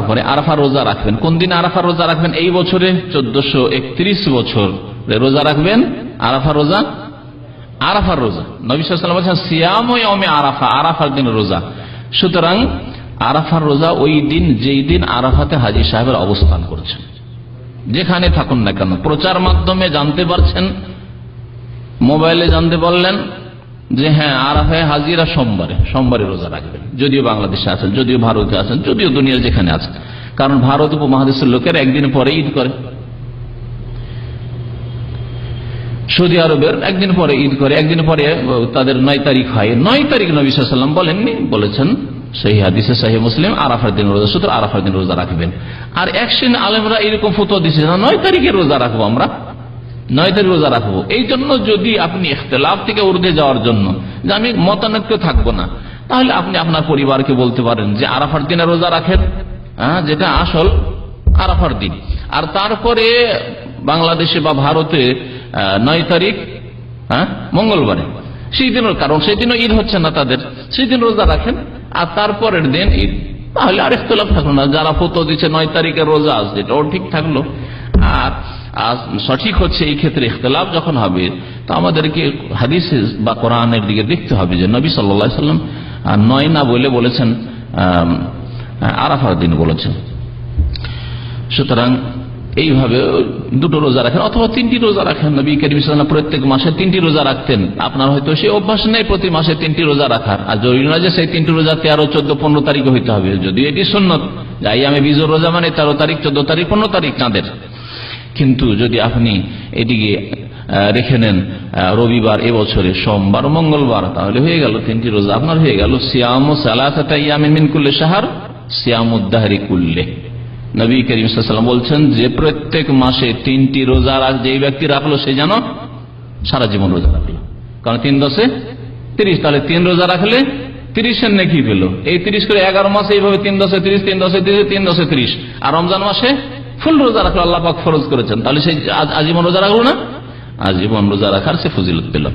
পরে আরাফা রোজা রাখবেন। কোন দিন আরাফা রোজা রাখবেন? এই বছরে চোদ্দশো একত্রিশ বছর। রোজা রাখবেন? আরাফা রোজা? আরাফার রোজা। নবী সাল্লাম বলছেন, সিয়াম আরাফা আরাফার দিন রোজা। সুতরাং আরাফার রোজা ওই দিন, যেই দিন আরাফাতে হাজির সাহেবের অবস্থান করছেন। যেখানে থাকুন না কেন। প্রচার মাধ্যমে জানতে পারছেন, মোবাইলে জানতে পারলেন যে হ্যাঁ আরাফায় হাজিরা সোমবারে সোমবারে রোজা রাখবেন। যদিও বাংলাদেশে আছেন, যদিও ভারতে আছেন, যদিও দুনিয়ার যেখানে আছেন কারণ ভারত উপমহাদেশের লোকের একদিন পরে ঈদ করে। সৌদি আরবের একদিন পরে ঈদ করে, একদিন পরে তাদের নয় তারিখ হয়। নয় তারিখ নবী সাল্লাম বলেননি, বলেছেন সেই হাদিসে, সাহি মুসলিম, আরাফার দিন রোজা, সুতরাং আরাফার দিন রোজা রাখবেন। আর এক শ্রেণি আলেমরা এরকম ফটো দিচ্ছে না, নয় তারিখে রোজা রাখব আমরা। নয় তারিখ রোজা রাখব। এই জন্য যদি আপনি ইখতলাফ থেকে উর্ধে যাওয়ার জন্য, যে আমি মতানৈক্য থাকব না, তাহলে আপনি আপনার পরিবারকে বলতে পারেন যে আরাফার দিনে রোজা রাখেন হ্যাঁ যেটা আসল আরাফার দিন। আর তারপরে বাংলাদেশে বা ভারতে নয় তারিখ হ্যাঁ মঙ্গলবারে। সেই দিনও কারণ, সেই দিনও ঈদ হচ্ছে না তাদের। সেই দিন রোজা রাখেন, আর তারপরের দিন ঈদ। তাহলে আর ইখতলাফ থাকল না। যারা ফতো দিচ্ছে, নয় তারিখের রোজা আসছে এটাও ঠিক থাকল। আর আর সঠিক হচ্ছে এই ক্ষেত্রে ইখতলাফ যখন হবে, তো আমাদেরকে হাদিস বা কোরআনের দিকে দেখতে হবে যে নবী সাল্লা সাল্লাম নয় না বলে বলেছেন আরাফার দিন বলেছেন। সুতরাং এইভাবে দুটো রোজা রাখেন অথবা তিনটি রোজা রাখেন। নবী করিম প্রত্যেক মাসে তিনটি রোজা রাখতেন। আপনার হয়তো সেই অভ্যাস নেই প্রতি মাসে তিনটি রোজা রাখার। আর জরুরি নয় যে সেই তিনটি রোজা তেরো, চোদ্দ, পনেরো তারিখে হইতে হবে। যদি এটি সন্ন্যত যাই আমি বিজয় রোজা মানে তেরো তারিখ, চোদ্দ তারিখ, পনেরো তারিখ চাঁদের। কিন্তু যদি আপনি এটিকে রেখে নেন রবিবার এবছরে সোমবার, মঙ্গলবার, তাহলে হয়ে গেল তিনটি রোজা। আপনার হয়ে গেল সিয়াম সালামিন কুল্লে সাহার সিয়ামুদ্দাহারি কুল্লে। নবী করিম সাল্লাম বলছেন, যে প্রত্যেক মাসে তিনটি রোজা রাখ, যেই ব্যক্তি রাখল সে যেন সারা জীবন রোজা রাখল। কারণ তিন দশে তিরিশ, তাহলে তিন রোজা রাখলে তিরিশের নেকি পেল। এই তিরিশ করে এগারো মাসে এইভাবে তিন দশে তিরিশ, তিন দশে তিরিশ, তিন দশে তিরিশ। আর রমজান মাসে ফুল রোজা রাখল আল্লাহ পাক ফরজ করেছেন? তাহলে সেই আজ- আজীবন রোজা রাখল না? আজীবন রোজা রাখার সে ফজিলত পেল।